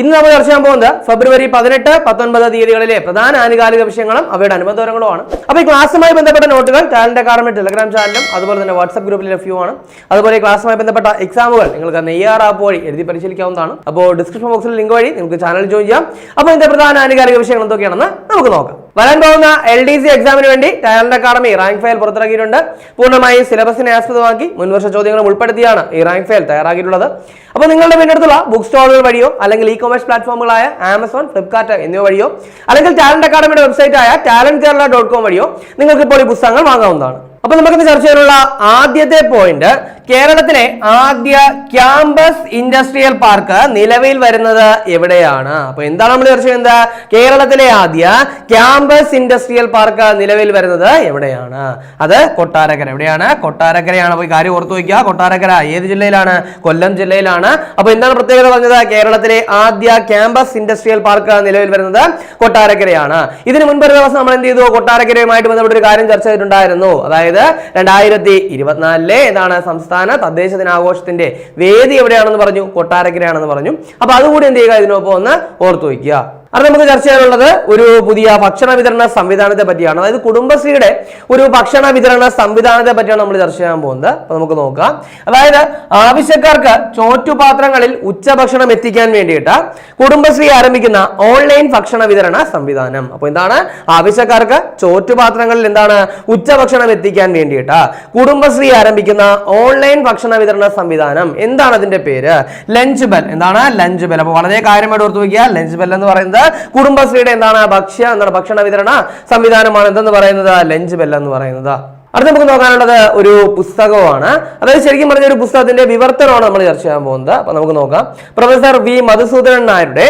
ഇന്ന് നമ്മൾ ചർച്ച ചെയ്യാൻ പോകുന്നത് ഫെബ്രുവരി പതിനെട്ട് പത്തൊൻപത് തീയതികളിലെ പ്രധാന ആനുകാലിക വിഷയങ്ങളും അവയുടെ അനുബന്ധങ്ങളുമാണ് അപ്പോൾ ഈ ക്ലാസ്സുമായി ബന്ധപ്പെട്ട നോട്ടുകൾ ടാലന്റ് അക്കാഡമി ടെലഗ്രാം ചാനലും അതുപോലെ തന്നെ വാട്സ്ആപ്പ് ഗ്രൂപ്പിൽ ലഭ്യമാണ് അതുപോലെ ഈ ക്ലാസ്സുമായി ബന്ധപ്പെട്ട എക്സാമുകൾ നിങ്ങൾക്ക് നെയ്യാർ ആപ്പ് വഴി എഴുതി പരിശീലിക്കാവുന്നതാണ്. അപ്പോൾ ഡിസ്ക്രിപ്ഷൻ ബോക്സിൽ ലിങ്ക് വഴി നിങ്ങൾക്ക് ചാനൽ ജോയിൻ ചെയ്യാം. അപ്പോൾ ഇതിന്റെ പ്രധാന ആനുകാലിക വിഷയങ്ങൾ എന്തൊക്കെയാണെന്ന് നമുക്ക് നോക്കാം. വരാൻ പോകുന്ന എൽ ഡി സി എക്സാമിന് വേണ്ടി ടാലന്റ് അക്കാഡമി റാങ്ക് ഫയൽ പുറത്തിറക്കിയിട്ടുണ്ട്. പൂർണമായും സിലബസിനെ ആസ്പദമാക്കി മുൻവർഷ ചോദ്യങ്ങളും ഉൾപ്പെടുത്തിയാണ് ഈ റാങ്ക് ഫയൽ തയ്യാറാക്കിയിട്ടുള്ളത്. അപ്പോൾ നിങ്ങളുടെ മുന്നടുത്തുള്ള ബുക്ക് സ്റ്റോളുകൾ വഴിയോ അല്ലെങ്കിൽ ഇ കൊമേഴ്സ് പ്ലാറ്റ്ഫോമുകളായ ആമസോൺ ഫ്ലിപ്കാർട്ട് എന്നിവ വഴിയോ? അല്ലെങ്കിൽ ടാലന്റ് അക്കാഡമിയുടെ വെബ്സൈറ്റായ ടാലന്റ് കേരള ഡോട്ട് കോം വഴിയോ? നിങ്ങൾക്ക് ഇപ്പോൾ ഈ പുസ്തകങ്ങൾ വാങ്ങാവുന്നതാണ്. അപ്പോൾ നമുക്കിന്ന് ചർച്ച ചെയ്യാനുള്ള ആദ്യത്തെ പോയിന്റ് കേരളത്തിലെ ആദ്യ ക്യാമ്പസ് ഇൻഡസ്ട്രിയൽ പാർക്ക് നിലവിൽ വരുന്നത് എവിടെയാണ്? അപ്പൊ എന്താണ് നമ്മൾ ചർച്ച ചെയ്യുന്നത് കേരളത്തിലെ ആദ്യ ക്യാമ്പസ് ഇൻഡസ്ട്രിയൽ പാർക്ക് നിലവിൽ വരുന്നത് എവിടെയാണ്? അത് കൊട്ടാരക്കര. എവിടെയാണ്? കൊട്ടാരക്കരയാണ്. അപ്പൊ കാര്യം ഓർത്തു വയ്ക്കുക. കൊട്ടാരക്കര ഏത് ജില്ലയിലാണ്? കൊല്ലം ജില്ലയിലാണ്. അപ്പൊ എന്താണ് പ്രത്യേകത പറഞ്ഞത്? കേരളത്തിലെ ആദ്യ ക്യാമ്പസ് ഇൻഡസ്ട്രിയൽ പാർക്ക് നിലവിൽ വരുന്നത് കൊട്ടാരക്കരയാണ്. ഇതിന് മുൻപ് ഒരു ദിവസം നമ്മൾ എന്ത് ചെയ്തു? കൊട്ടാരക്കരയുമായിട്ട് ബന്ധപ്പെട്ട ഒരു കാര്യം ചർച്ച ചെയ്തിട്ടുണ്ടായിരുന്നു. അതായത് രണ്ടായിരത്തി ഇരുപത്തിനാലിലെ ഏതാണ് സംസ്ഥാന തദ്ദേശ ദിനാഘോഷത്തിന്റെ വേദി എവിടെയാണെന്ന് പറഞ്ഞു? കൊട്ടാരക്കരയാണെന്ന് പറഞ്ഞു. അപ്പൊ അതുകൂടി എന്ത് ചെയ്യുക? ഇതിനൊപ്പം ഒന്ന് ഓർത്തു വയ്ക്കുക അത് നമുക്ക് ചർച്ച ചെയ്യാനുള്ളത് ഒരു പുതിയ ഭക്ഷണ വിതരണ സംവിധാനത്തെ പറ്റിയാണ്. അതായത് കുടുംബശ്രീയുടെ ഒരു ഭക്ഷണ വിതരണ സംവിധാനത്തെ പറ്റിയാണ് നമ്മൾ ചർച്ച ചെയ്യാൻ പോകുന്നത്. അപ്പൊ നമുക്ക് നോക്കാം. അതായത് ആവശ്യക്കാർക്ക് ചോറ്റുപാത്രങ്ങളിൽ ഉച്ചഭക്ഷണം എത്തിക്കാൻ വേണ്ടിയിട്ട് കുടുംബശ്രീ ആരംഭിക്കുന്ന ഓൺലൈൻ ഭക്ഷണ വിതരണ സംവിധാനം. അപ്പൊ എന്താണ്? ആവശ്യക്കാർക്ക് ചോറ്റുപാത്രങ്ങളിൽ എന്താണ്? ഉച്ചഭക്ഷണം എത്തിക്കാൻ വേണ്ടിയിട്ട് കുടുംബശ്രീ ആരംഭിക്കുന്ന ഓൺലൈൻ ഭക്ഷണ വിതരണ സംവിധാനം. എന്താണ് അതിന്റെ പേര്? Lunch bell. എന്താണ്? Lunch bell. അപ്പൊ വളരെ കാര്യമായിട്ട് ഓർത്ത് വയ്ക്കുക. ലഞ്ച് ബെൽ എന്ന് പറയുന്നത് കുടുംബശ്രീയുടെ എന്താണ് ഭക്ഷ്യ എന്താണ് ഭക്ഷണ വിതരണ സംവിധാനമാണ് എന്തെന്ന് പറയുന്നത്? ലഞ്ച് ബെല്ല എന്ന് പറയുന്നത്. അടുത്ത നമുക്ക് നോക്കാനുള്ളത് ഒരു പുസ്തകമാണ് അതായത് ശരിക്കും പറഞ്ഞ ഒരു പുസ്തകത്തിന്റെ വിവർത്തനമാണ് നമ്മൾ ചർച്ച ചെയ്യാൻ പോകുന്നത്. അപ്പൊ നമുക്ക് നോക്കാം. പ്രൊഫസർ വി മധുസൂദനൻ നായരുടെ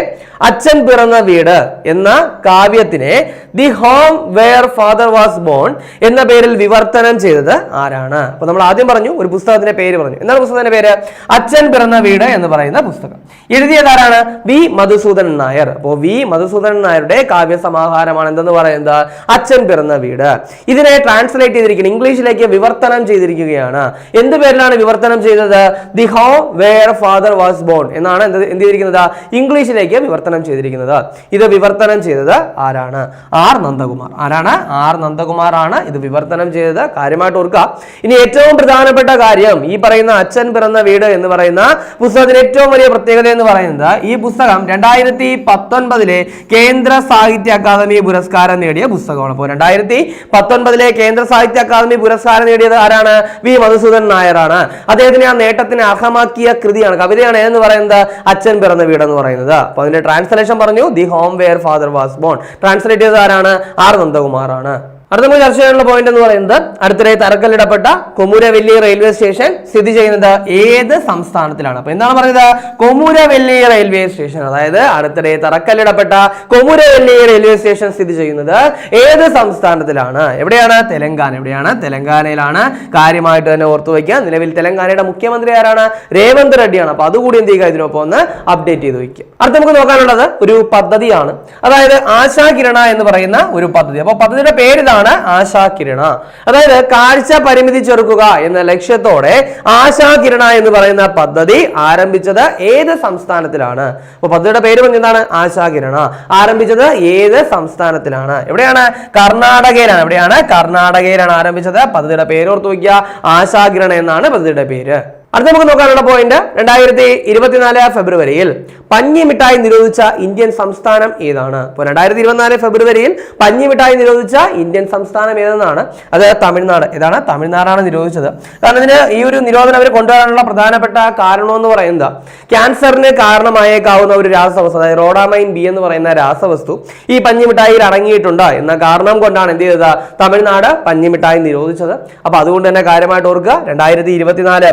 അച്ഛൻ പിറന്ന വീട് എന്ന കാവ്യത്തിനെ the home where father was born എന്ന പേരിൽ വിവർത്തനം ചെയ്തത് ആരാണ്? അപ്പൊ നമ്മൾ ആദ്യം പറഞ്ഞു ഒരു പുസ്തകത്തിന്റെ പേര് പറഞ്ഞു. എന്താണ് പുസ്തകത്തിന്റെ പേര്? അച്ഛൻ പിറന്ന വീട് എന്ന് പറയുന്ന പുസ്തകം. എഴുതിയത് ആരാണ്? വി മധുസൂദനൻ നായർ. അപ്പോൾ വി മധുസൂദനൻ നായരുടെ കാവ്യ സമാഹാരമാണ് എന്തെന്ന് പറയുന്നത്? അച്ഛൻ പിറന്ന വീട്. ഇതിനെ ട്രാൻസ്ലേറ്റ് ചെയ്തിരിക്കുന്നത് ഇംഗ്ലീഷിലേക്ക് വിവർത്തനം ചെയ്തിരിക്കുകയാണ്. എന്ത് പേരിലാണ് വിവർത്തനം ചെയ്തത്? The home where father was born എന്നാണ് എന്ത് എന്ത് ചെയ്തിരിക്കുന്നത്? ഇംഗ്ലീഷിലേക്ക് വിവർത്തനം ചെയ്തിരിക്കുന്നത്? ഇത് വിവർത്തനം ചെയ്തത് ആരാണ്? ആർ നന്ദകുമാർ. ആരാണ്? ആർ നന്ദകുമാർ ആണ് ഇത് വിവർത്തനം ചെയ്തത്. കാര്യമായിട്ട് ഓർക്കുക ഇനി ഏറ്റവും പ്രധാനപ്പെട്ട കാര്യം ഈ പറയുന്ന അച്ഛൻ പിറന്ന വീട് എന്ന് പറയുന്ന പുസ്തകത്തിന് ഏറ്റവും വലിയ പ്രത്യേകത എന്ന് പറയുന്നത് ഈ പുസ്തകം രണ്ടായിരത്തി പത്തൊൻപതിലെ കേന്ദ്ര സാഹിത്യ അക്കാദമി പുരസ്കാരം നേടിയ പുസ്തകമാണ്. അപ്പോൾ രണ്ടായിരത്തി പത്തൊൻപതിലെ കേന്ദ്ര സാഹിത്യ അക്കാദമി പുരസ്കാരം നേടിയത് ആരാണ്? വി മധുസൂദൻ നായരാണ്. അദ്ദേഹത്തിന് ആ നേട്ടത്തിന് അർഹമാക്കിയ കൃതിയാണ് കവിതയാണ് എന്ന് പറയുന്നത്? അച്ഛൻ പിറന്ന വീട് എന്ന് പറയുന്നത്. അപ്പൊ അതിന്റെ ട്രാൻസ്ലേഷൻ പറഞ്ഞു the home where father was born translate ചെയ്തത് ആരാണ്? ആർ നന്ദകുമാറാണ്. അടുത്ത നമ്മൾ ചർച്ച ചെയ്യാനുള്ള പോയിന്റ് എന്ന് പറയുന്നത് അടുത്തിടെ തറക്കല്ലിടപ്പെട്ട കൊമൂരവെല്ലി റെയിൽവേ സ്റ്റേഷൻ സ്ഥിതി ചെയ്യുന്നത് ഏത് സംസ്ഥാനത്തിലാണ്? അപ്പൊ എന്താണ് പറയുന്നത് കൊമൂരവെല്ലി റെയിൽവേ സ്റ്റേഷൻ അതായത് അടുത്തിടെ തറക്കല്ലിടപ്പെട്ട കൊമൂരവെല്ലി റെയിൽവേ സ്റ്റേഷൻ സ്ഥിതി ചെയ്യുന്നത് ഏത് സംസ്ഥാനത്തിലാണ്? എവിടെയാണ്? തെലങ്കാന. എവിടെയാണ്? തെലങ്കാനയിലാണ്. കാര്യമായിട്ട് തന്നെ ഓർത്തു വയ്ക്കുക. നിലവിൽ തെലങ്കാനയുടെ മുഖ്യമന്ത്രി ആരാണ്? രേവന്ത് റെഡ്ഡിയാണ്. അപ്പൊ അതുകൂടി എന്ത് ചെയ്യുക? ഇതിനൊപ്പം ഒന്ന് അപ്ഡേറ്റ് ചെയ്ത് വയ്ക്കുക. അടുത്ത നമുക്ക് നോക്കാനുള്ളത് ഒരു പദ്ധതിയാണ്. അതായത് ആശാ കിരണ എന്ന് പറയുന്ന ഒരു പദ്ധതി. അപ്പൊ പദ്ധതിയുടെ പേര് ഇതാണ് ആശാ കിരണ അതായത് കാഴ്ച പരിമിതി ചെറുക്കുക എന്ന ലക്ഷ്യത്തോടെ ആശാകിരണ എന്ന് പറയുന്ന പദ്ധതി ആരംഭിച്ചത് ഏത് സംസ്ഥാനത്തിലാണ്? അപ്പൊ പദ്ധതിയുടെ പേര് എന്താണ്? ആശാ കിരണ ആരംഭിച്ചത് ഏത് സംസ്ഥാനത്തിലാണ്? എവിടെയാണ്? കർണാടകയിലാണ്. എവിടെയാണ്? കർണാടകയിലാണ് ആരംഭിച്ചത്. പദ്ധതിയുടെ പേര് ഓർത്തു വയ്ക്കുക. ആശാകിരണ എന്നാണ് പദ്ധതിയുടെ പേര്. അടുത്ത നമുക്ക് നോക്കാനുള്ള പോയിന്റ് രണ്ടായിരത്തി ഇരുപത്തിനാല് ഫെബ്രുവരിയിൽ പഞ്ഞി മിഠായി നിരോധിച്ച ഇന്ത്യൻ സംസ്ഥാനം ഏതാണ്? ഇപ്പോൾ രണ്ടായിരത്തി ഇരുപത്തിനാല് ഫെബ്രുവരിയിൽ പഞ്ഞി മിഠായി നിരോധിച്ച ഇന്ത്യൻ സംസ്ഥാനം ഏതെന്നാണ്? അത് തമിഴ്നാട്. ഏതാണ്? തമിഴ്നാടാണ് നിരോധിച്ചത്. കാരണം ഇതിന് ഈ ഒരു നിരോധനം അവർ കൊണ്ടുവരാനുള്ള പ്രധാനപ്പെട്ട കാരണം എന്ന് പറയുന്നത്. ക്യാൻസറിന് കാരണമായേക്കാവുന്ന ഒരു രാസവസ്തു അതായത് റോഡാമൈൻ ബി എന്ന് പറയുന്ന രാസവസ്തു ഈ പഞ്ഞി മിഠായിയിൽ അടങ്ങിയിട്ടുണ്ട് എന്ന കാരണം കൊണ്ടാണ് എന്ത് ചെയ്തത്? തമിഴ്നാട് പഞ്ഞി മിഠായി നിരോധിച്ചത്. അപ്പൊ അതുകൊണ്ട് തന്നെ കാര്യമായിട്ട് ഓർക്കുക രണ്ടായിരത്തി ഇരുപത്തിനാല്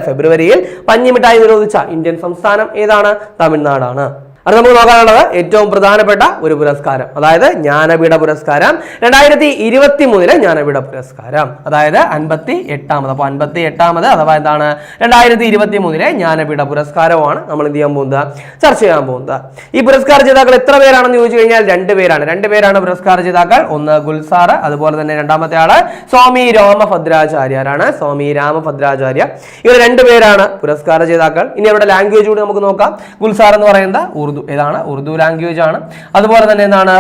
ഫെബ്രുവരിയിൽ പഞ്ഞിമിഠായി നിരോധിച്ച ഇന്ത്യൻ സംസ്ഥാനം ഏതാണ്? തമിഴ്നാടാണ്. അത് നമുക്ക് നോക്കാനുള്ളത് ഏറ്റവും പ്രധാനപ്പെട്ട ഒരു പുരസ്കാരം. അതായത് ജ്ഞാനപീഠ പുരസ്കാരം. രണ്ടായിരത്തി ഇരുപത്തി മൂന്നിലെ ജ്ഞാനപീഠ പുരസ്കാരം. അതായത് അൻപത്തി എട്ടാമത് അപ്പോൾ അൻപത്തി എട്ടാമത് അഥവാ എന്താണ്? രണ്ടായിരത്തി ഇരുപത്തി മൂന്നിലെ ജ്ഞാനപീഠ പുരസ്കാരമാണ് നമ്മൾ എന്ത് ചെയ്യാൻ പോകുന്നത്? ചർച്ച ചെയ്യാൻ പോകുന്നത്. ഈ പുരസ്കാര ജേതാക്കൾ എത്ര പേരാണെന്ന് ചോദിച്ചു കഴിഞ്ഞാൽ രണ്ട് പേരാണ്. രണ്ട് പേരാണ് പുരസ്കാര ജേതാക്കൾ. ഒന്ന് ഗുൽസാർ അതുപോലെ തന്നെ രണ്ടാമത്തെ ആൾ സ്വാമി രാമഭദ്രാചാര്യരാണ്. സ്വാമി രാമഭദ്രാചാര്യ. ഇവർ രണ്ട് പേരാണ് പുരസ്കാര ജേതാക്കൾ. ഇനി അവരുടെ ലാംഗ്വേജ് കൂടി നമുക്ക് നോക്കാം. ഗുൽസാർ എന്ന് പറയുന്നത് ഉറുദു ഏതാണ് ഉറുദു ലാംഗ്വേജ് ആണ്. അതുപോലെ തന്നെ എന്താണ്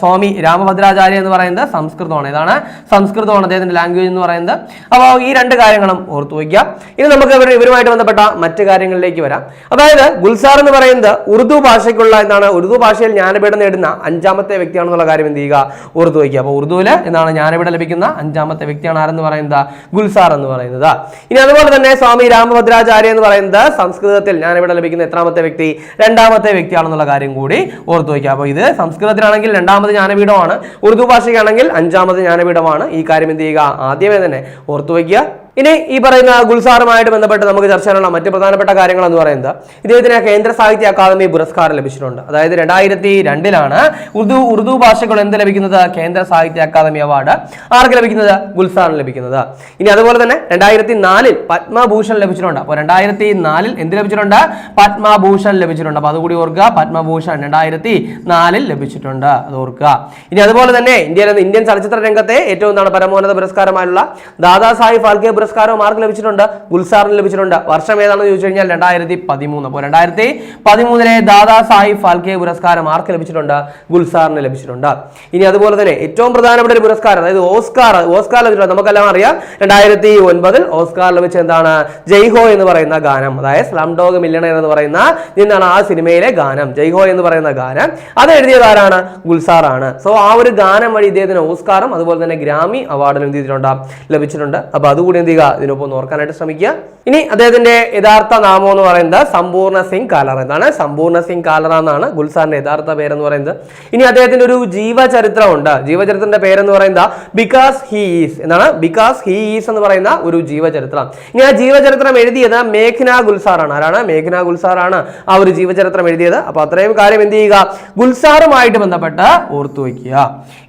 സ്വാമി രാമഭദ്രാചാര്യ എന്ന് പറയുന്നത് സംസ്കൃതമാണ്. ഏതാണ് സംസ്കൃതമാണ് അദ്ദേഹത്തിന്റെ ലാംഗ്വേജ് എന്ന് പറയുന്നത്. അപ്പോൾ ഈ രണ്ട് കാര്യങ്ങളും ഓർത്തു വയ്ക്കുക. ഇനി നമുക്ക് ഇവർ ഇവരുമായിട്ട് ബന്ധപ്പെട്ട മറ്റ് കാര്യങ്ങളിലേക്ക് വരാം. അതായത് ഗുൽസാർ എന്ന് പറയുന്നത് ഉറുദു ഭാഷയ്ക്കുള്ള എന്താണ് ഉറുദു ഭാഷയിൽ ജ്ഞാനപീഠം നേടുന്ന അഞ്ചാമത്തെ വ്യക്തിയാണെന്നുള്ള കാര്യം എന്ത് ചെയ്യുക? ഓർത്തു വയ്ക്കുക. അപ്പോൾ ഉറുദുവിൽ എന്താണ് ജ്ഞാനപീഠം ലഭിക്കുന്ന അഞ്ചാമത്തെ വ്യക്തിയാണ് ആരെന്ന് പറയുന്നത്? ഗുൽസാർ എന്ന് പറയുന്നത്. ഇനി അതുപോലെ തന്നെ സ്വാമി രാമഭദ്രാചാര്യ എന്ന് പറയുന്നത് സംസ്കൃതത്തിൽ ജ്ഞാനപീഠം ലഭിക്കുന്ന എത്രാമത്തെ വ്യക്തി? രണ്ടാമത്തെ വ്യക്തിയാണെന്നുള്ള കാര്യം കൂടി ഓർത്തു വയ്ക്കുക. അപ്പോൾ ഇത് സംസ്കൃതത്തിലാണെങ്കിൽ രണ്ടാമത് ജ്ഞാനപീഠമാണ്. ഉറുദു ഭാഷയ്ക്കാണെങ്കിൽ അഞ്ചാമത് ജ്ഞാനപീഠമാണ്. ഈ കാര്യം എന്ത് ചെയ്യുക? ആദ്യമേ തന്നെ ഓർത്തു വയ്ക്കുക. ഇനി ഈ പറയുന്ന ഗുൽസാറുമായിട്ട് ബന്ധപ്പെട്ട് നമുക്ക് ചർച്ച ചെയ്യാനുള്ള മറ്റ് പ്രധാനപ്പെട്ട കാര്യങ്ങൾ എന്ന് പറയുന്നത് ഇദ്ദേഹത്തിന് കേന്ദ്ര സാഹിത്യ അക്കാദമി പുരസ്കാരം ലഭിച്ചിട്ടുണ്ട്. അതായത് രണ്ടായിരത്തി രണ്ടിലാണ് ഉറുദു ഉറുദു ഭാഷകൾ എന്ത് ലഭിക്കുന്നത്? കേന്ദ്ര സാഹിത്യ അക്കാദമി അവാർഡ്. ആർക്ക് ലഭിക്കുന്നത്? ഗുൽസാറിന് ലഭിക്കുന്നത്. ഇനി അതുപോലെ തന്നെ രണ്ടായിരത്തി നാലിൽ പത്മഭൂഷൺ ലഭിച്ചിട്ടുണ്ട്. അപ്പോൾ രണ്ടായിരത്തി നാലിൽ എന്ത് ലഭിച്ചിട്ടുണ്ട്? പത്മഭൂഷൺ ലഭിച്ചിട്ടുണ്ട്. അപ്പോൾ അതുകൂടി ഓർക്കുക. പത്മഭൂഷൺ രണ്ടായിരത്തി നാലിൽ ലഭിച്ചിട്ടുണ്ട്. അത് ഓർക്കുക. ഇനി അതുപോലെ തന്നെ ഇന്ത്യയിലെ ഇന്ത്യൻ ചലച്ചിത്ര രംഗത്തെ ഏറ്റവും എന്താണ് പരമോന്നത പുരസ്കാരമായുള്ള ദാദാ സാഹിബ് ഫാൽക്കെ പുരസ്കാരവും ആർക്ക് ലഭിച്ചിട്ടുണ്ട്. ഗുൽസാറിന് ലഭിച്ചിട്ടുണ്ട്. വർഷം ഏതാണെന്ന് ചോദിച്ചു കഴിഞ്ഞാൽ രണ്ടായിരത്തി പതിമൂന്ന്. അപ്പോൾ രണ്ടായിരത്തി പതിമൂന്നിലെ ദാദാ സാഹിബ് ഫാൽക്കെ പുരസ്കാരം ആർക്ക് ലഭിച്ചിട്ടുണ്ട്. ഗുൽസാറിന് ലഭിച്ചിട്ടുണ്ട്. ഇനി അതുപോലെ തന്നെ ഏറ്റവും പ്രധാനപ്പെട്ട ഒരു പുരസ്കാരം അതായത് ഓസ്കാർ ഓസ്കാർ ലഭിച്ചിട്ടുണ്ട്. നമുക്കെല്ലാം അറിയാം. രണ്ടായിരത്തി ഒൻപതിൽ ഓസ്കാർ ലഭിച്ച എന്താണ്? ജയ്ഹോ എന്ന് പറയുന്ന ഗാനം. അതായത് സ്ലം ഡോഗ് മില്ലണ എന്ന് പറയുന്ന നിന്നാണ് ആ സിനിമയിലെ ഗാനം. ജയ്ഹോ എന്ന് പറയുന്ന ഗാനം. അത് എഴുതിയത് ആരാണ്? ഗുൽസാർ ആണ് സോ ആ ഒരു ഗാനം വഴി ഇദ്ദേഹത്തിന് ഓസ്കാറും അതുപോലെ തന്നെ ഗ്രാമി അവാർഡിലും എന്ത് ചെയ്തിട്ടുണ്ട്? ലഭിച്ചിട്ടുണ്ട്. അപ്പൊ അതുകൂടി എന്ത് ചെയ്യുക ഇതിനൊപ്പം ഒന്ന് ഓർക്കാനായിട്ട് ശ്രമിക്കുക. ഇനി അദ്ദേഹത്തിന്റെ യഥാർത്ഥ നാമം എന്ന് പറയുന്നത് സമ്പൂർണ സിംഗ് കാലറ എന്താണ് സമ്പൂർണ സിംഗ് കാലറ എന്നാണ് ഗുൽസാറിന്റെ യഥാർത്ഥ പേരെന്ന് പറയുന്നത്. ഇനി അദ്ദേഹത്തിന്റെ ഒരു ജീവചരിത്രം ഉണ്ട് ജീവചരിത്രത്തിന്റെ പേരെന്ന് പറയുന്നത് ബിക്കാസ് ഹീ ഈസ് എന്നാണ്. ബിക്കാസ് ഹീ ഈസ് എന്ന് പറയുന്ന ഒരു ജീവചരിത്രം. ഇനി ആ ജീവചരിത്രം എഴുതിയത് മേഘ്ന ഗുൽസാറാണ്. ആരാണ്? മേഘ്ന ഗുൽസാറാണ് ആ ഒരു ജീവചരിത്രം എഴുതിയത്. അപ്പൊ അത്രയും കാര്യം എന്ത് ചെയ്യുക? ഗുൽസാറുമായിട്ട് ബന്ധപ്പെട്ട് ഓർത്തു വയ്ക്കുക.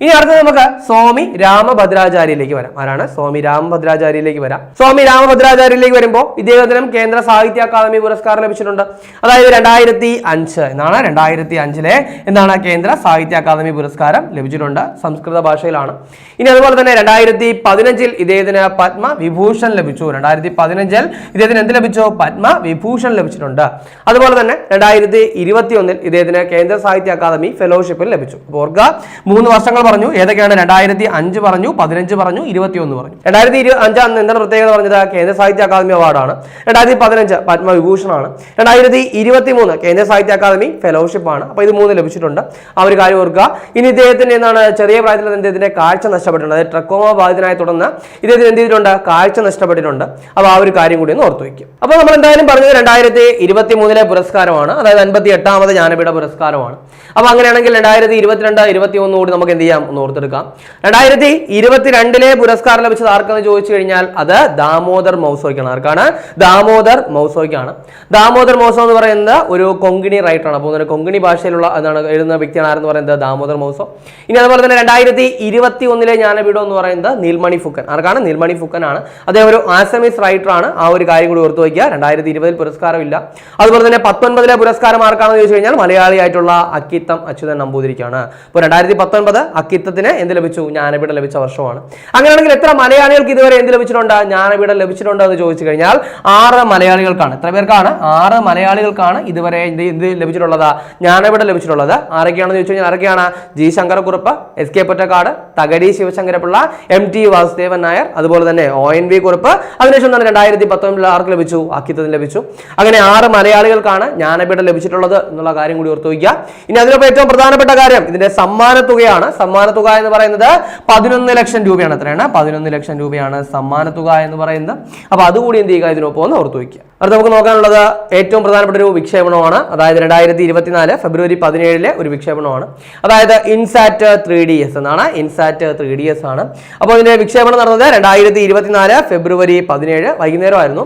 ഇനി അടുത്തത് നമുക്ക് സ്വാമി രാമഭദ്രാചാര്യയിലേക്ക് വരാം. ആരാണ്? സ്വാമി രാമഭദ്രാചാര്യയിലേക്ക് വരാം. സ്വാമി രാമഭദ്രാചാര്യയിലേക്ക് വരുമ്പോൾ ഇദ്ദേഹത്തിനും കേന്ദ്ര സാഹിത്യ അക്കാദമി പുരസ്കാരം ലഭിച്ചിട്ടുണ്ട്. അതായത് രണ്ടായിരത്തി അഞ്ച് എന്നാണ് രണ്ടായിരത്തി അഞ്ചിലെ എന്താണ് കേന്ദ്ര സാഹിത്യ അക്കാദമി പുരസ്കാരം ലഭിച്ചിട്ടുണ്ട് സംസ്കൃത ഭാഷയിലാണ്. ഇനി അതുപോലെ തന്നെ രണ്ടായിരത്തി പതിനഞ്ചിൽ ഇദ്ദേഹത്തിന് പത്മ വിഭൂഷൺ ലഭിച്ചു. രണ്ടായിരത്തി പതിനഞ്ചിൽ ഇദ്ദേഹത്തിന് എന്ത് ലഭിച്ചു? പത്മ വിഭൂഷൺ ലഭിച്ചിട്ടുണ്ട്. അതുപോലെ തന്നെ രണ്ടായിരത്തി ഇരുപത്തി ഒന്നിൽ ഇദ്ദേഹത്തിന് കേന്ദ്ര സാഹിത്യ അക്കാദമി ഫെലോഷിപ്പിൽ ലഭിച്ചു. ഓർക്കുക മൂന്ന് വർഷങ്ങൾ പറഞ്ഞു. ഏതൊക്കെയാണ്? രണ്ടായിരത്തി അഞ്ച് പറഞ്ഞു പതിനഞ്ച് പറഞ്ഞു ഇരുപത്തി ഒന്ന് പറഞ്ഞു. രണ്ടായിരത്തി അഞ്ച് എന്താണ് പ്രത്യേകത പറഞ്ഞത് കേന്ദ്ര സാഹിത്യ അക്കാദമി അവാർഡാണ്. രണ്ടായിരത്തി പതിനഞ്ച് പത്മവിഭൂഷണാണ്. രണ്ടായിരത്തി ഇരുപത്തി മൂന്ന് കേന്ദ്ര സാഹിത്യ അക്കാദമി ഫെലോഷിപ്പ് ആണ്. അപ്പോൾ ഇത് മൂന്ന് ലഭിച്ചിട്ടുണ്ട്. ആ ഒരു കാര്യം ഓർക്കുക. ഇനി ഇദ്ദേഹത്തിന് എന്താണ് ചെറിയ പ്രായത്തിൽ ഇദ്ദേഹത്തിന്റെ കാഴ്ച നഷ്ടപ്പെട്ടിട്ടുണ്ട്. അതായത് ട്രക്കോമ ബാധിതനായി തുടർന്ന് ഇദ്ദേഹത്തിന് എന്ത് ചെയ്തിട്ടുണ്ട്? കാഴ്ച നഷ്ടപ്പെട്ടിട്ടുണ്ട്. അപ്പോൾ ആ ഒരു കാര്യം കൂടി ഒന്ന് ഓർത്തു വയ്ക്കും അപ്പോൾ നമ്മൾ എന്തായാലും പറഞ്ഞത് രണ്ടായിരത്തി ഇരുപത്തി മൂന്നിലെ പുരസ്കാരമാണ്. അതായത് അൻപത്തി എട്ടാമത് ജ്ഞാനപീഠ പുരസ്കാരമാണ്. അപ്പോൾ അങ്ങനെയാണെങ്കിൽ രണ്ടായിരത്തി ഇരുപത്തിരണ്ട് ഇരുപത്തി ഒന്ന് കൂടി നമുക്ക് എന്ത് ചെയ്യാം? ഒന്ന് ഓർത്തെടുക്കാം. രണ്ടായിരത്തി ഇരുപത്തിരണ്ടിലെ പുരസ്കാരം ലഭിച്ചത് ആർക്കെന്ന് ചോദിച്ചു കഴിഞ്ഞാൽ അത് ദാമോദർ മൗസോയ്ക്കാണ്. ആർക്കാണ്? ദാമോദർ മൗസോയ്ക്കാണ്. ദാമോദർ മൗസോ എന്ന് പറയുന്നത് ഒരു കൊങ്കിണി റൈറ്ററാണ് അപ്പോൾ ഒരു കൊങ്കിണി ഭാഷയിലുള്ള എന്താണ് എഴുതുന്ന വ്യക്തിയാണ് ആരെന്ന് പറയുന്നത്? ദാമോദർ മൗസോ. ഇനി അതുപോലെ തന്നെ രണ്ടായിരത്തി ഇരുപത്തി ഒന്നിലെ ജ്ഞാനപീഠം എന്ന് പറയുന്നത് നീൽമണി ഫുക്കൻ. ആർക്കാണ്? നീൽമണി ഫുക്കൻ ആണ്. അദ്ദേഹം ഒരു ആസമീസ് ആണ്. ആ ഒരു കാര്യം കൂടി ഓർത്തു വയ്ക്കുക. രണ്ടായിരത്തി ഇരുപതിൽ പുരസ്കാരമില്ല. അതുപോലെ തന്നെ പത്തൊൻപതിലെ പുരസ്കാരം ആർക്കാണെന്ന് ചോദിച്ചു കഴിഞ്ഞാൽ മലയാളിയായിട്ടുള്ള അക്കിത്തം അച്യുതൻ നമ്പൂതിരിക്കാണ്. അപ്പോൾ രണ്ടായിരത്തി പത്തൊൻപത് അക്കിത്തത്തിന് എന്ത് ലഭിച്ചു? ജ്ഞാനപീഠം ലഭിച്ച വർഷമാണ്. അങ്ങനെയാണെങ്കിൽ എത്ര മലയാളികൾക്ക് ഇതുവരെ എന്ത് ലഭിച്ചിട്ടുണ്ട്? ജ്ഞാനപീഠം ലഭിച്ചിട്ടുണ്ടോ എന്ന് ചോദിച്ചു കഴിഞ്ഞാൽ ആറ് മലയാളികൾക്കാണ്. എത്ര പേർക്കാണ്? ആറ് മലയാളികൾക്കാണ് ഇതുവരെ എന്ത് ലഭിച്ചിട്ടുള്ളത്. ജ്ഞാനപീഠം ലഭിച്ചിട്ടുള്ളത്. ആരൊക്കെയാണെന്ന് ചോദിച്ചു കഴിഞ്ഞാൽ ആരൊക്കെയാണ്? G Sankarakurup S K Pottekkatt Thakazhi Sivasankarapillai M T Vasudevan Nair അതുപോലെ തന്നെ ഒ എൻ വി കുറുപ്പ്. അതിനുശേഷം തന്നെ രണ്ടായിരത്തി പത്തൊമ്പതിൽ ആർക്ക് ലഭിച്ചു? അക്കിത്തത്തിന് ലഭിച്ചു. അങ്ങനെ ആറ് മലയാളികൾക്കാണ് ജ്ഞാനപീഠം ലഭിച്ചിട്ടുള്ളത് എന്നുള്ള കാര്യം കൂടി ഓർത്തു വയ്ക്കുക. ഇനി അതിനൊപ്പം ഏറ്റവും പ്രധാനപ്പെട്ട കാര്യം ഇതിന്റെ സമ്മാന തുകയാണ്. സമ്മാന തുക എന്ന് പറയുന്നത് പതിനൊന്ന് ലക്ഷം രൂപയാണ്. എത്രയാണ്? പതിനൊന്ന് ലക്ഷം രൂപയാണ് സമ്മാന എന്ന് പറയുന്നത്. അപ്പോൾ അതുകൂടി എന്ത് ചെയ്യുക? ഇതിനൊപ്പം ഒന്ന് ഓർത്തു വയ്ക്കുക. അടുത്ത് നമുക്ക് നോക്കാനുള്ളത് ഏറ്റവും പ്രധാനപ്പെട്ട ഒരു വിക്ഷേപണമാണ്. അതായത് രണ്ടായിരത്തി ഇരുപത്തിനാല് ഫെബ്രുവരി പതിനേഴിലെ ഒരു വിക്ഷേപണമാണ്. അതായത് ഇൻസാറ്റ് ത്രീ ഡി എസ് എന്നാണ്. ഇൻസാറ്റ് ത്രീ ഡി എസ് ആണ്. അപ്പോൾ ഇതിന്റെ വിക്ഷേപണം നടന്നത് രണ്ടായിരത്തി ഇരുപത്തിനാല് ഫെബ്രുവരി പതിനേഴ് വൈകുന്നേരമായിരുന്നു.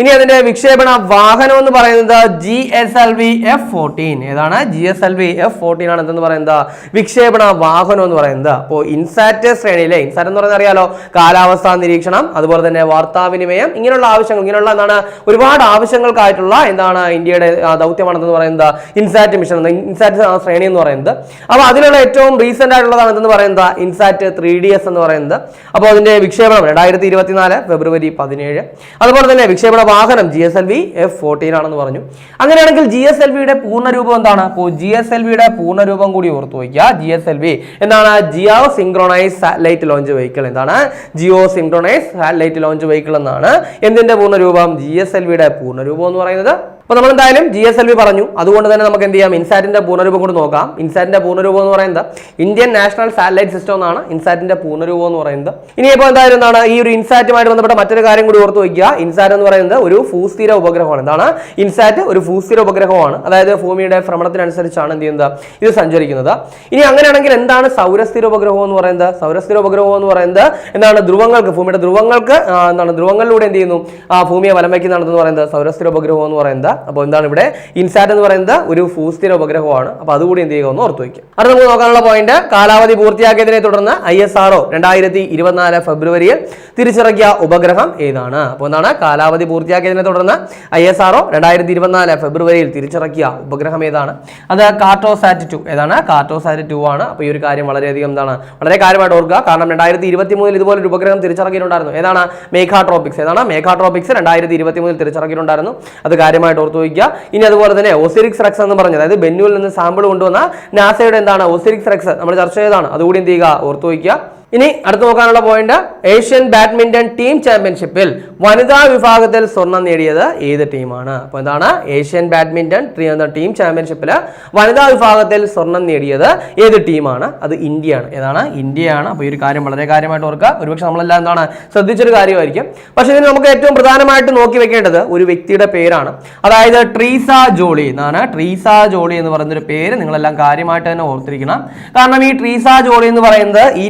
ഇനി അതിന്റെ വിക്ഷേപണ വാഹനം എന്ന് പറയുന്നത് G S L V F fourteen ഏതാണ്? G S L V F fourteen ആണ് എന്തെന്ന് പറയുന്നത്? വിക്ഷേപണ വാഹനം എന്ന് പറയുന്നത്. അപ്പോൾ ഇൻസാറ്റ് ശ്രേണിയിലെ ഇൻസാറ്റ് എന്ന് പറയുന്നത് അറിയാലോ കാലാവസ്ഥാ നിരീക്ഷണം അതുപോലെ തന്നെ വാർത്താവിനിമയം ഇങ്ങനെയുള്ള ആവശ്യങ്ങൾ ഇങ്ങനെയുള്ള എന്താണ് ഒരുപാട് ആവശ്യങ്ങൾക്കായിട്ടുള്ള എന്താണ് ഇന്ത്യയുടെ ദൗത്യമാണെന്ന് പറയുന്നത് ഇൻസാറ്റ് മിഷൻ ഇൻസാറ്റ് ശ്രേണി എന്ന് പറയുന്നത്. അപ്പോൾ അതിലുള്ള ഏറ്റവും റീസെന്റ് ആയിട്ടുള്ളതാണ് എന്തെന്ന് പറയുന്നത്? ഇൻസാറ്റ് ത്രീ ഡി എസ് എന്ന് പറയുന്നത്. അപ്പോൾ അതിന്റെ വിക്ഷേപണം രണ്ടായിരത്തി ഇരുപത്തിനാല് ഫെബ്രുവരി പതിനേഴ്. അതുപോലെ തന്നെ വിക്ഷേപണ വാഹനം G S L V F fourteen ആണെന്ന് പറഞ്ഞു. അങ്ങനെയാണെങ്കിൽ ജി എസ് എൽ വിയുടെ പൂർണരൂപം എന്താണ്? അപ്പോൾ ജി എസ് എൽ വിയുടെ പൂർണരൂപം കൂടി ഓർത്തു വയ്ക്കുക. ജി എസ് എൽ വി എന്താണ്? Geo synchronise satellite launch vehicle എന്താണ്? Geo synchronise satellite launch vehicle എന്നാണ്. എന്തിന്റെ പൂർണരൂപം? ജി എസ് എൽ വിയുടെ പൂർണരൂപം എന്ന് പറയുന്നത് അപ്പോൾ നമ്മൾ എന്തായാലും ജി എസ് എൽ വി പറഞ്ഞു. അതുകൊണ്ട് തന്നെ നമുക്ക് എന്ത് ചെയ്യാം? ഇൻസാറ്റിന്റെ പൂർണരൂപം കൊണ്ട് നോക്കാം. ഇൻസാറ്റിന്റെ പൂർണരൂപം എന്ന് പറയുന്നത് ഇന്ത്യൻ നാഷണൽ സാറ്റലൈറ്റ് സിസ്റ്റം എന്നാണ്. ഇൻസാറ്റിന്റെ പൂർണരൂപം എന്ന് പറയുന്നത്. ഇനിയിപ്പോൾ എന്തായാലും എന്താണ്? ഈ ഒരു ഇൻസാറ്റുമായിട്ട് ബന്ധപ്പെട്ട മറ്റൊരു കാര്യം കൂടി ഓർത്ത് വയ്ക്കുക. ഇൻസാറ്റ് എന്ന് പറയുന്നത് ഒരു ഭൂസ്ഥിര ഉപഗ്രഹമാണ്. എന്താണ് ഇൻസാറ്റ് ഒരു ഭൂസ്ഥിര ഉപഗ്രഹമാണ്. അതായത് ഭൂമിയുടെ ഭ്രമണത്തിനനുസരിച്ചാണ് എന്ത് ചെയ്യുന്നത്? ഇത് സഞ്ചരിക്കുന്നത്. ഇനി അങ്ങനെയാണെങ്കിൽ എന്താണ് സൗരസ്ഥിര ഉപഗ്രഹം എന്ന് പറയുന്നത്? സൗരസ്ഥിര ഉപഗ്രഹം എന്ന് പറയുന്നത് എന്താണ് ധ്രുവങ്ങൾക്ക് ഭൂമിയുടെ ധ്രുവങ്ങൾക്ക് എന്താണ് ധ്രുവങ്ങളിലൂടെ എന്ത് ചെയ്യുന്നു? ഭൂമിയെ വലം വയ്ക്കുന്നതാണെന്ന് പറയുന്നത് സൗരസ്ഥിര ഉപഗ്രഹം എന്ന് പറയുന്നത്. അപ്പോൾ എന്താണ് ഇവിടെ? ഇൻസാറ്റ് എന്ന് പറയുന്നത് ഒരു ഭൂസ്ഥിര ഉപഗ്രഹമാണ്. അപ്പോൾ അതുകൂടി എന്ത് ചെയ്യുക ഒന്ന് ഓർത്ത് വയ്ക്കുക. അടുത്ത നമുക്ക് നോക്കാനുള്ള പോയിന്റ് കാലാവധി പൂർത്തിയാക്കിയതിനെ തുടർന്ന് ഐ എസ് ആർ ഒ രണ്ടായിരത്തി ഇരുപത്തിനാല് ഫെബ്രുവരിയിൽ തിരിച്ചിറക്കിയ ഉപഗ്രഹം ഏതാണ്? അപ്പോൾ എന്താണ്? കാലാവധി പൂർത്തിയാക്കിയതിനെ തുടർന്ന് ഐ എസ് ആർ ഒ രണ്ടായിരത്തി ഇരുപത്തിനാല് ഫെബ്രുവരിയിൽ തിരിച്ചിറക്കിയ ഉപഗ്രഹം ഏതാണ്? അത് കാർട്ടോസാറ്റ് ടു ഏതാണ്? കാർട്ടോസാറ്റ് ടു ആണ്. അപ്പോൾ ഈ ഒരു കാര്യം വളരെയധികം എന്താണ്? വളരെ കാര്യമായിട്ട് ഓർക്കുക. കാരണം രണ്ടായിരത്തി ഇരുപത്തി മൂന്നിൽ ഇതുപോലെ ഒരു ഉപഗ്രഹം തിരിച്ചിറക്കിയിട്ടുണ്ടായിരുന്നു. ഏതാണ്? മേഘാട്രോപിക്സ്. ഏതാണ്? മേഘാട്രോപിക്സ് രണ്ടായിരത്തി ഇരുപത്തി മൂന്നിൽ തിരിച്ചിറക്കിയിട്ടുണ്ടായിരുന്നു. അത് കാര്യമായിട്ട് ഓർത്തു വയ്ക്കുക. ഇനി അതുപോലെ തന്നെ ഒസിരിക്സ് റെക്സ് എന്ന് പറഞ്ഞത് അതായത് ബെന്നുവിൽ നിന്ന് സാമ്പിൾ കൊണ്ടുവന്ന നാസയുടെ എന്താണ്? ഒസിരിക്സ് റെക്സ് നമ്മൾ ചർച്ച ചെയ്തതാണ്. അതുകൂടി എന്ത് ചെയ്യുക? ഓർത്തു വയ്ക്കുക. ഇനി അടുത്ത് നോക്കാനുള്ള പോയിന്റ് ഏഷ്യൻ ബാഡ്മിന്റൺ ടീം ചാമ്പ്യൻഷിപ്പിൽ വനിതാ വിഭാഗത്തിൽ സ്വർണം നേടിയത് ഏത് ടീമാണ് അപ്പോൾ എന്താണ് ഏഷ്യൻ ബാഡ്മിന്റൺ ടീം ചാമ്പ്യൻഷിപ്പിൽ വനിതാ വിഭാഗത്തിൽ സ്വർണം നേടിയത് ഏത് ടീമാണ് അത് ഇന്ത്യയാണ്. ഏതാണ്? ഇന്ത്യയാണ്. അപ്പോൾ ഈ ഒരു കാര്യം വളരെ കാര്യമായിട്ട് ഓർക്കുക. ഒരുപക്ഷെ നമ്മളെല്ലാം എന്താണ് ശ്രദ്ധിച്ചൊരു കാര്യമായിരിക്കും. പക്ഷേ ഇതിന് നമുക്ക് ഏറ്റവും പ്രധാനമായിട്ട് നോക്കി വെക്കേണ്ടത് ഒരു വ്യക്തിയുടെ പേരാണ്. അതായത് ട്രീസ ജോളി എന്നാണ്. ട്രീസ ജോളി എന്ന് പറയുന്നൊരു പേര് നിങ്ങളെല്ലാം കാര്യമായിട്ട് തന്നെ ഓർത്തിരിക്കണം. കാരണം ഈ ട്രീസ ജോളി എന്ന് പറയുന്നത് ഈ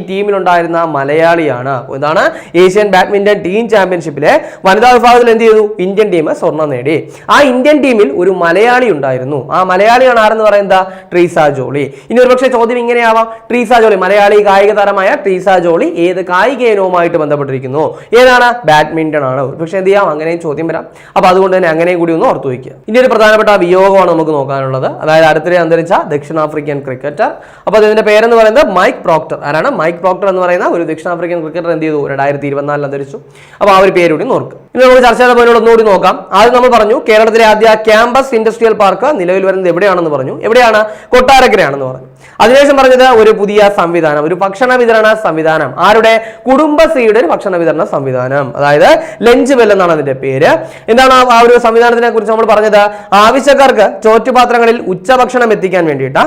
ടീമിലുണ്ടായിരുന്ന മലയാളിയാണ്. ഇതാണ് ഏഷ്യൻ ബാഡ്മിന്റൺ ടീം ചാമ്പ്യൻഷിപ്പിലെ വനിതാ വിഭാഗത്തിൽ എന്ത് ചെയ്തു? ഇന്ത്യൻ ടീം സ്വർണം നേടി. ആ ഇന്ത്യൻ ടീമിൽ ഒരു മലയാളി ഉണ്ടായിരുന്നു. ആ മലയാളിയാണ് ആരെന്ന് പറയുന്നത് ട്രീസ ജോളി. ഇനി ഒരുപക്ഷെ ചോദ്യം ഇങ്ങനെയാവാം. ട്രീസ ജോളി മലയാളി കായിക താരമായ ട്രീസ ജോളി ഏത് കായിക ഇനവുമായിട്ട് ബന്ധപ്പെട്ടിരിക്കുന്നു? ഏതാണ്? ബാഡ്മിന്റൺ ആണ്. പക്ഷെ എന്ത് ചെയ്യാം? അങ്ങനെയും ചോദ്യം വരാം. അപ്പൊ അതുകൊണ്ട് തന്നെ അങ്ങനെയും കൂടി ഒന്ന് ഓർത്തു വയ്ക്കുക. ഇനി ഒരു പ്രധാനപ്പെട്ട വിയോഗമാണ് നമുക്ക് നോക്കാനുള്ളത്. അതായത് അടുത്തിടെ അന്തരിച്ച ദക്ഷിണാഫ്രിക്കൻ ക്രിക്കറ്റർ. അപ്പൊ അതിന്റെ പേരെന്ന് പറയുന്നത് മൈക്ക് പ്രോക്ടർ. ആരാണ്? മൈക്ക് പ്രോക്ടർ എന്ന് പറയുന്ന ഒരു ദക്ഷിണാഫ്രിക്കൻ ക്രിക്കറ്റർ എന്ത് ചെയ്തു? രണ്ടായിരത്തി ഇരുപത്തിനാലിൽ അന്തരിച്ചു. അപ്പോൾ ആ ഒരു പേര് കൂടി നോക്കുക ഇനി നമുക്ക് ചർച്ച ചെയ്ത പോയിന്റ് ഒന്നുകൂടി നോക്കാം. ആദ്യം നമ്മൾ പറഞ്ഞു കേരളത്തിലെ ആദ്യ ക്യാമ്പസ് ഇൻഡസ്ട്രിയൽ പാർക്ക് നിലവിൽ വരുന്നത് എവിടെയാണെന്ന് പറഞ്ഞു. എവിടെയാണ്? കൊട്ടാരക്കരയാണെന്ന് പറഞ്ഞു. അതിനുശേഷം പറഞ്ഞത് ഒരു പുതിയ സംവിധാനം ഒരു ഭക്ഷണ വിതരണ സംവിധാനം. ആരുടെ? കുടുംബശ്രീയുടെ ഒരു ഭക്ഷണ വിതരണ സംവിധാനം. അതായത് ലഞ്ച് ബെൽ എന്നാണ് അതിന്റെ പേര്. എന്താണ് ആ- ഒരു സംവിധാനത്തിനെ കുറിച്ച് നമ്മൾ പറഞ്ഞത്? ആവശ്യക്കാർക്ക് ചോറ്റുപാത്രങ്ങളിൽ ഉച്ചഭക്ഷണം എത്തിക്കാൻ വേണ്ടിയിട്ട്.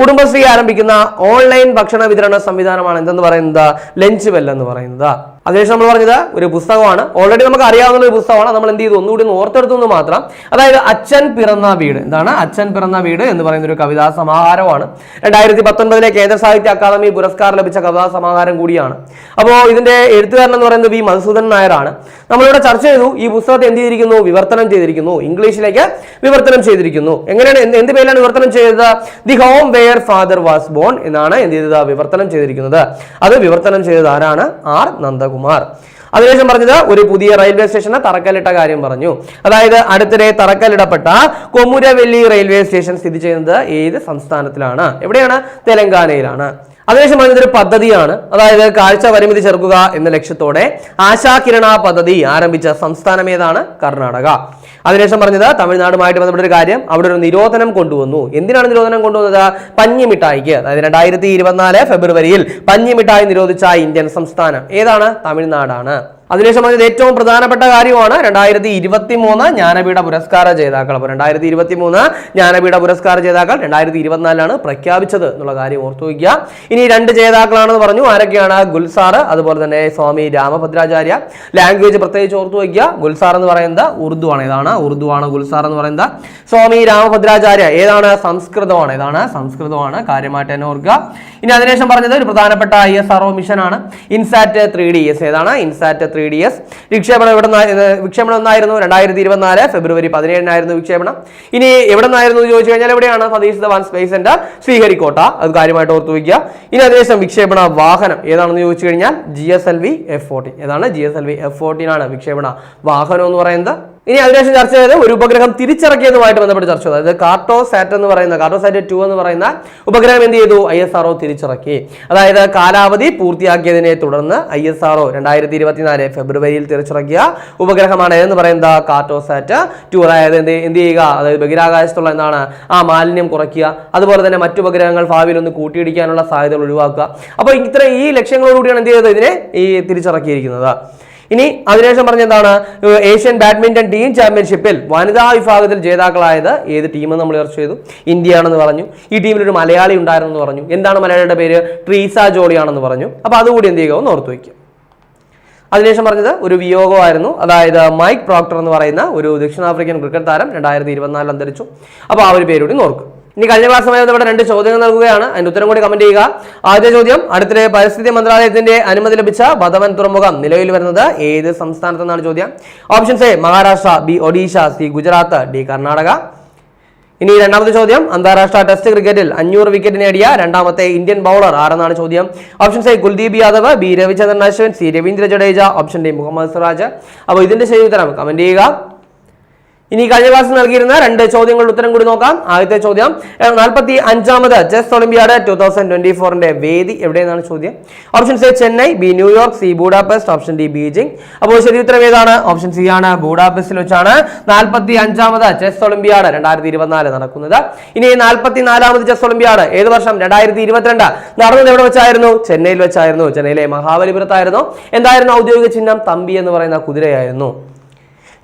കുടുംബശ്രീ ആരംഭിക്കുന്ന ഓൺലൈൻ ഭക്ഷണ വിതരണ സംവിധാനമാണ് എന്തെന്ന് പറയുന്നത്? ലഞ്ച് ബെൽ എന്ന് പറയുന്നത്. അതിനുശേഷം നമ്മൾ പറഞ്ഞത് ഒരു പുസ്തകമാണ്. ഓൾറെഡി നമുക്ക് അറിയാവുന്ന ഒരു പുസ്തകമാണ്. നമ്മൾ എന്ത് ചെയ്തു? ഒന്നുകൂടി ഒന്ന് ഓർത്തെടുത്തു മാത്രം. അതായത് അച്ഛൻ പിറന്ന വീട്. എന്താണ്? അച്ഛൻ പിറന്ന വീട് എന്ന് പറയുന്ന ഒരു കവിതാ സമാഹാരമാണ്. രണ്ടായിരത്തി പത്തൊൻപതിലെ കേന്ദ്ര സാഹിത്യ അക്കാദമി പുരസ്കാരം ലഭിച്ച കഥാ സമാഹാരം കൂടിയാണ്. അപ്പോൾ ഇതിന്റെ എഴുത്തുകാരൻ എന്ന് പറയുന്നത് വി മധുസൂദൻ നായരാണ്. നമ്മളിവിടെ ചർച്ച ചെയ്തു ഈ പുസ്തകത്തെ എന്ത് ചെയ്തിരിക്കുന്നു? വിവർത്തനം ചെയ്തിരിക്കുന്നു. ഇംഗ്ലീഷിലേക്ക് വിവർത്തനം ചെയ്തിരിക്കുന്നു. എങ്ങനെയാണ് എന്ത് പേരിലാണ് വിവർത്തനം ചെയ്തത്? The home where father was born എന്നാണ് എന്ത് ചെയ്തത്? വിവർത്തനം ചെയ്തിരിക്കുന്നത്. അത് വിവർത്തനം ചെയ്തത് ആരാണ്? ആർ. നന്ദകുമാർ. അതിനുശേഷം പറഞ്ഞത് ഒരു പുതിയ റെയിൽവേ സ്റ്റേഷന് തറക്കല്ലിട്ട കാര്യം പറഞ്ഞു. അതായത് അടുത്തിടെ തറക്കല്ലിടപ്പെട്ട കൊമുരവെല്ലി റെയിൽവേ സ്റ്റേഷൻ സ്ഥിതി ചെയ്യുന്നത് ഏത് സംസ്ഥാനത്തിലാണ്? എവിടെയാണ്? തെലങ്കാനയിലാണ്. അതിനുശേഷം ഇതൊരു പദ്ധതിയാണ്. അതായത് കാഴ്ച പരിമിതി ചെറുക്കുക എന്ന ലക്ഷ്യത്തോടെ ആശാകിരണ പദ്ധതി ആരംഭിച്ച സംസ്ഥാനം ഏതാണ്? കർണാടക. അതിനുശേഷം പറഞ്ഞത് തമിഴ്നാടുമായിട്ട് ബന്ധപ്പെട്ട ഒരു കാര്യം. അവിടെ ഒരു നിരോധനം കൊണ്ടുവന്നു. എന്തിനാണ് നിരോധനം കൊണ്ടുവന്നത്? പഞ്ഞിമിഠായിക്ക്. അതായത് രണ്ടായിരത്തി ഇരുപത്തിനാല് ഫെബ്രുവരിയിൽ പഞ്ഞിമിഠായി നിരോധിച്ച ഇന്ത്യൻ സംസ്ഥാനം ഏതാണ്? തമിഴ്നാടാണ്. അതിനുശേഷം പറഞ്ഞത് ഏറ്റവും പ്രധാനപ്പെട്ട കാര്യമാണ് രണ്ടായിരത്തി ഇരുപത്തി മൂന്ന് ജ്ഞാനപീഠ പുരസ്കാര ജേതാക്കൾ. അപ്പോൾ രണ്ടായിരത്തി ഇരുപത്തി മൂന്ന് ജ്ഞാനപീഠ പുരസ്കാര ജേതാക്കൾ രണ്ടായിരത്തി ഇരുപത്തിനാലിലാണ് പ്രഖ്യാപിച്ചത് എന്നുള്ള കാര്യം ഓർത്തു വയ്ക്കുക. ഇനി രണ്ട് ജേതാക്കളാണെന്ന് പറഞ്ഞു. ആരൊക്കെയാണ്? ഗുൽസാർ അതുപോലെ തന്നെ സ്വാമി രാമഭദ്രാചാര്യ. ലാംഗ്വേജ് പ്രത്യേകിച്ച് ഓർത്തു വയ്ക്കുക. ഗുൽസാർ എന്ന് പറയുന്നത് ഉറുദു ആണ്. ഏതാണ്? ഉറുദു ആണ് ഗുൽസാർ എന്ന് പറയുന്നത്. സ്വാമി രാമഭദ്രാചാര്യ ഏതാണ്? സംസ്കൃതമാണ്. ഏതാണ്? സംസ്കൃതമാണ്. കാര്യമായിട്ട് തന്നെ ഓർക്കുക. ഇനി അതിനുശേഷം പറഞ്ഞത് ഒരു പ്രധാനപ്പെട്ട ഐ എസ് ആർ മിഷനാണ് ഇൻസാറ്റ് ത്രീ ഡി എസ് ഏതാണ്? INSAT three three D S വിക്ഷേപണം എവിടെ വിക്ഷേപണം എന്നായിരുന്നു രണ്ടായിരത്തി ഇരുപത്തിനാല് ഫെബ്രുവരി പതിനേഴിനായിരുന്നു വിക്ഷേപണം. ഇനി എവിടെ നിന്നായിരുന്നു എന്ന് ചോദിച്ചു കഴിഞ്ഞാൽ എവിടെയാണ്? Satish Dhawan space centre Sriharikota. അത് കാര്യമായിട്ട് ഓർത്തു വയ്ക്കുക. ഇനി അതിനുശേഷം വിക്ഷേപണ വാഹനം ഏതാണെന്ന് ചോദിച്ചു കഴിഞ്ഞാൽ G S L V F fourteen ഏതാണ് G S L V F fourteen ആണ് വിക്ഷേപണ വാഹനം എന്ന് പറയുന്നത്. ഇനി അതിനുശേഷം ചർച്ച ചെയ്തത് ഒരു ഉപഗ്രഹം തിരിച്ചിറക്കിയതുമായിട്ട് ബന്ധപ്പെട്ട് ചർച്ച ചെയ്തത് അതായത് കാർട്ടോ സാറ്റ് എന്ന് പറയുന്ന കാർട്ടോ സാറ്റ് ടു എന്ന് പറയുന്ന ഉപഗ്രഹം എന്ത് ചെയ്തു? ഐ എസ് ആർഒ തിരിച്ചിറക്കി. അതായത് കാലാവധി പൂർത്തിയാക്കിയതിനെ തുടർന്ന് ഐ എസ് ആർഒ രണ്ടായിരത്തി ഇരുപത്തിനാല് ഫെബ്രുവരിയിൽ തിരിച്ചിറക്കിയ ഉപഗ്രഹമാണ് എന്ന് പറയുന്നത്? കാർട്ടോ സാറ്റ് ടു അതായത് എന്ത് എന്ത് ചെയ്യുക? അതായത് ബഹിരാകാശത്തുള്ള എന്താണ്? ആ മാലിന്യം കുറയ്ക്കുക. അതുപോലെ തന്നെ മറ്റു ഉപഗ്രഹങ്ങൾ ഭാവിയിൽ ഒന്ന് കൂട്ടിയിടിക്കാനുള്ള സാധ്യതകൾ ഒഴിവാക്കുക. അപ്പോൾ ഇത്ര ഈ ലക്ഷ്യങ്ങളോടുകൂടിയാണ് എന്ത് ചെയ്തത് ഇതിനെ ഈ തിരിച്ചിറക്കിയിരിക്കുന്നത്. ഇനി അതിനുശേഷം പറഞ്ഞെന്താണ് ഏഷ്യൻ ബാഡ്മിന്റൺ ടീം ചാമ്പ്യൻഷിപ്പിൽ വനിതാ വിഭാഗത്തിൽ ജേതാക്കളായത് ഏത് ടീം നമ്മൾ ചർച്ച ചെയ്തു? ഇന്ത്യയാണെന്ന് പറഞ്ഞു. ഈ ടീമിൽ ഒരു മലയാളി ഉണ്ടായിരുന്നു പറഞ്ഞു. എന്താണ് മലയാളിയുടെ പേര്? ട്രീസ ജോളിയാണെന്ന് പറഞ്ഞു. അപ്പോൾ അതുകൂടി എന്ത് ചെയ്യുക? ഓർത്ത് വയ്ക്കുക. അതിനുശേഷം പറഞ്ഞത് ഒരു വിയോഗമായിരുന്നു. അതായത് മൈക്ക് പ്രോക്ടർ എന്ന് പറയുന്ന ഒരു ദക്ഷിണാഫ്രിക്കൻ ക്രിക്കറ്റ് താരം രണ്ടായിരത്തി ഇരുപത്തിനാലിൽ അന്തരിച്ചു. അപ്പോൾ ആ ഒരു പേരുകൂടി നോർക്കും ഇനി കഴിഞ്ഞ ക്ലാസ്സുമായി ഇവിടെ രണ്ട് ചോദ്യങ്ങൾ നൽകുകയാണ്. അതിന്റെ ഉത്തരം കൂടി കമന്റ് ചെയ്യുക. ആദ്യ ചോദ്യം അടുത്തിടെ പരിസ്ഥിതി മന്ത്രാലയത്തിന്റെ അനുമതി ലഭിച്ച ബദവൻ തുറമുഖം നിലവിൽ വരുന്നത് ഏത് സംസ്ഥാനത്തെന്നാണ് ചോദ്യം? Options A Maharashtra B Odisha C Gujarat D Karnataka. ഇനി രണ്ടാമത്തെ ചോദ്യം അന്താരാഷ്ട്ര ടെസ്റ്റ് ക്രിക്കറ്റിൽ അഞ്ഞൂറ് വിക്കറ്റ് നേടിയ രണ്ടാമത്തെ ഇന്ത്യൻ ബൗളർ ആരെന്നാണ് ചോദ്യം? Option A Kuldeep Yadav B Ravichandran Ashwin C Ravindra Jadeja option D Muhammad Siraj. അപ്പോൾ ഇതിന്റെ ശരി ഉത്തരം കമന്റ് ചെയ്യുക. ഇനി കഴിഞ്ഞ ക്ലാസ്സിൽ നൽകിയിരുന്ന രണ്ട് ചോദ്യങ്ങളുടെ ഉത്തരം കൂടി നോക്കാം. ആദ്യത്തെ ചോദ്യം നാൽപ്പത്തി അഞ്ചാമത് chess olympiad two thousand twenty ഫോറിന്റെ വേദി എവിടെയെന്നാണ് ചോദ്യം? Option A Chennai B New York C Budapest option D Beijing. അപ്പോൾ ശരി ഉത്തരം ഏതാണ്? ഓപ്ഷൻ സി ആണ് ബൂഡാപെസ്റ്റിൽ വെച്ചാണ് നാൽപ്പത്തി അഞ്ചാമത് ചെസ് ഒളിമ്പിയാഡ് രണ്ടായിരത്തി ഇരുപത്തിനാല് നടക്കുന്നത്. ഇനി നാൽപ്പത്തി നാലാമത് ചെസ് ഒളിമ്പിയാഡ് ഏത് വർഷം? രണ്ടായിരത്തി ഇരുപത്തിരണ്ട് നടന്നത് എവിടെ വെച്ചായിരുന്നു? ചെന്നൈയിൽ വെച്ചായിരുന്നു. ചെന്നൈയിലെ മഹാബലിപുരത്തായിരുന്നു. എന്തായിരുന്നു ഔദ്യോഗിക ചിഹ്നം? തമ്പി എന്ന് പറയുന്ന കുതിരയായിരുന്നു.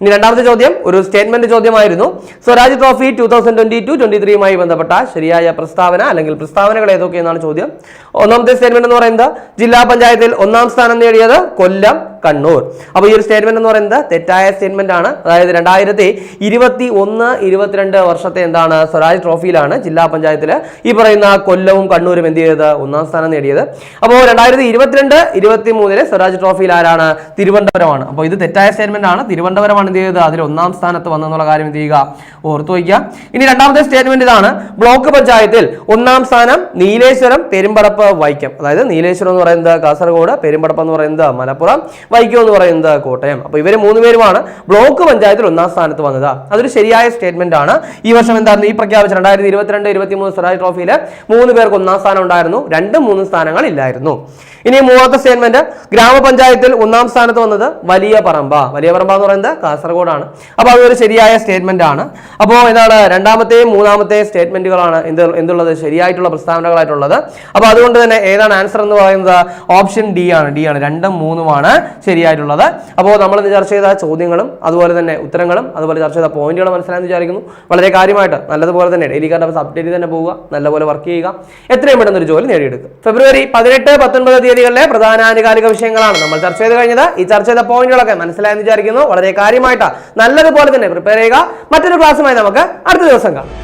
ഇനി രണ്ടാമത്തെ ചോദ്യം ഒരു statement ചോദ്യമായിരുന്നു. Swaraj trophy two thousand twenty two twenty ത്രീയുമായി ബന്ധപ്പെട്ട ശരിയായ പ്രസ്താവന അല്ലെങ്കിൽ പ്രസ്താവനകൾ ഏതൊക്കെയെന്നാണ് ചോദ്യം. ഒന്നാമത്തെ സ്റ്റേറ്റ്മെന്റ് എന്ന് പറയുന്നത് ജില്ലാ പഞ്ചായത്തിൽ ഒന്നാം സ്ഥാനം നേടിയത് കൊല്ലം കണ്ണൂർ. അപ്പോൾ ഈ ഒരു സ്റ്റേറ്റ്മെന്റ് എന്ന് പറയുന്നത് തെറ്റായ സ്റ്റേറ്റ്മെന്റ് ആണ്. അതായത് രണ്ടായിരത്തി ഇരുപത്തി ഒന്ന് ഇരുപത്തിരണ്ട് വർഷത്തെ എന്താണ് സ്വരാജ് ട്രോഫിയിലാണ് ജില്ലാ പഞ്ചായത്തിൽ ഈ പറയുന്ന കൊല്ലവും കണ്ണൂരും എന്ത് ചെയ്തത്? ഒന്നാം സ്ഥാനം നേടിയത്. അപ്പോൾ രണ്ടായിരത്തി ഇരുപത്തിരണ്ട് ഇരുപത്തി മൂന്നിലെ സ്വരാജ് ട്രോഫിയിൽ ആരാണ്? തിരുവനന്തപുരമാണ്. അപ്പോൾ ഇത് തെറ്റായ സ്റ്റേറ്റ്മെന്റ് ആണ്. തിരുവനന്തപുരമാണ് എന്ത് ചെയ്തത്? അതിൽ ഒന്നാം സ്ഥാനത്ത് വന്നെന്നുള്ള കാര്യം എന്ത് ചെയ്യുക? ഓർത്തു വയ്ക്കുക. ഇനി രണ്ടാമത്തെ സ്റ്റേറ്റ്മെന്റ് ഇതാണ്. ബ്ലോക്ക് പഞ്ചായത്തിൽ ഒന്നാം സ്ഥാനം നീലേശ്വരം പെരുമ്പടപ്പ് വൈക്കം. അതായത് നീലേശ്വരം എന്ന് പറയുന്നത് കാസർഗോഡ് പെരുമ്പടപ്പ് എന്ന് പറയുന്നത് മലപ്പുറം വൈക്കം എന്ന് പറയുന്നത് കോട്ടയം. അപ്പോൾ ഇവർ മൂന്ന് പേരുമാണ് ബ്ലോക്ക് പഞ്ചായത്തിൽ ഒന്നാം സ്ഥാനത്ത് വന്നത്. അതൊരു ശരിയായ സ്റ്റേറ്റ്മെന്റ് ആണ്. ഈ വർഷം എന്തായിരുന്നു? ഈ പ്രഖ്യാപിച്ച രണ്ടായിരത്തി ഇരുപത്തിരണ്ട് ഇരുപത്തി മൂന്ന് സ്വരാജ് ട്രോഫിയിൽ മൂന്ന് പേർക്ക് ഒന്നാം സ്ഥാനം ഉണ്ടായിരുന്നു. രണ്ടും മൂന്ന് സ്ഥാനങ്ങൾ ഇല്ലായിരുന്നു. ഇനി മൂന്നാമത്തെ സ്റ്റേറ്റ്മെന്റ് ഗ്രാമപഞ്ചായത്തിൽ ഒന്നാം സ്ഥാനത്ത് വന്നത് വലിയ പറമ്പ. വലിയ പറമ്പ എന്ന് പറയുന്നത് കാസർഗോഡാണ്. അപ്പോൾ അതൊരു ശരിയായ സ്റ്റേറ്റ്മെന്റ് ആണ്. അപ്പോൾ എന്താണ് രണ്ടാമത്തെയും മൂന്നാമത്തെ സ്റ്റേറ്റ്മെന്റുകളാണ് എന്ത് എന്തുള്ളത്? ശരിയായിട്ടുള്ള പ്രസ്താവനകളായിട്ടുള്ളത്. അപ്പോൾ അതുകൊണ്ട് തന്നെ ഏതാണ് ആൻസർ എന്ന് പറയുന്നത്? ഓപ്ഷൻ ഡി ആണ്. ഡി ആണ്. രണ്ടും മൂന്നുമാണ് ശരിയായിട്ടുള്ളത്. അപ്പോൾ നമ്മൾ ചർച്ച ചെയ്ത ചോദ്യങ്ങളും അതുപോലെ തന്നെ ഉത്തരങ്ങളും അതുപോലെ ചർച്ച ചെയ്ത പോയിന്റുകളും മനസ്സിലായെന്ന് വിചാരിക്കുന്നു. വളരെ കാര്യമായിട്ട് നല്ലതുപോലെ തന്നെ ഡെയിലി കാർഡ് അപ്ഡേറ്റ് തന്നെ പോവുക നല്ലപോലെ വർക്ക് ചെയ്യുക. എത്രയും പെട്ടെന്ന് ഒരു ജോലി നേടിയെടുക്കുക. ഫെബ്രുവരി പതിനെട്ട് പത്തൊൻപത് തീയതികളിലെ പ്രധാന ആനുകാലിക വിഷയങ്ങളാണ് നമ്മൾ ചർച്ച ചെയ്ത് കഴിഞ്ഞത്. ഈ ചർച്ച ചെയ്ത പോയിന്റുകളൊക്കെ മനസ്സിലായെന്ന് വിചാരിക്കുന്നു. വളരെ കാര്യമായിട്ട് നല്ലതുപോലെ തന്നെ പ്രിപ്പയർ ചെയ്യുക. മറ്റൊരു ക്ലാസ്സുമായി നമുക്ക് അടുത്ത ദിവസം കാണാം.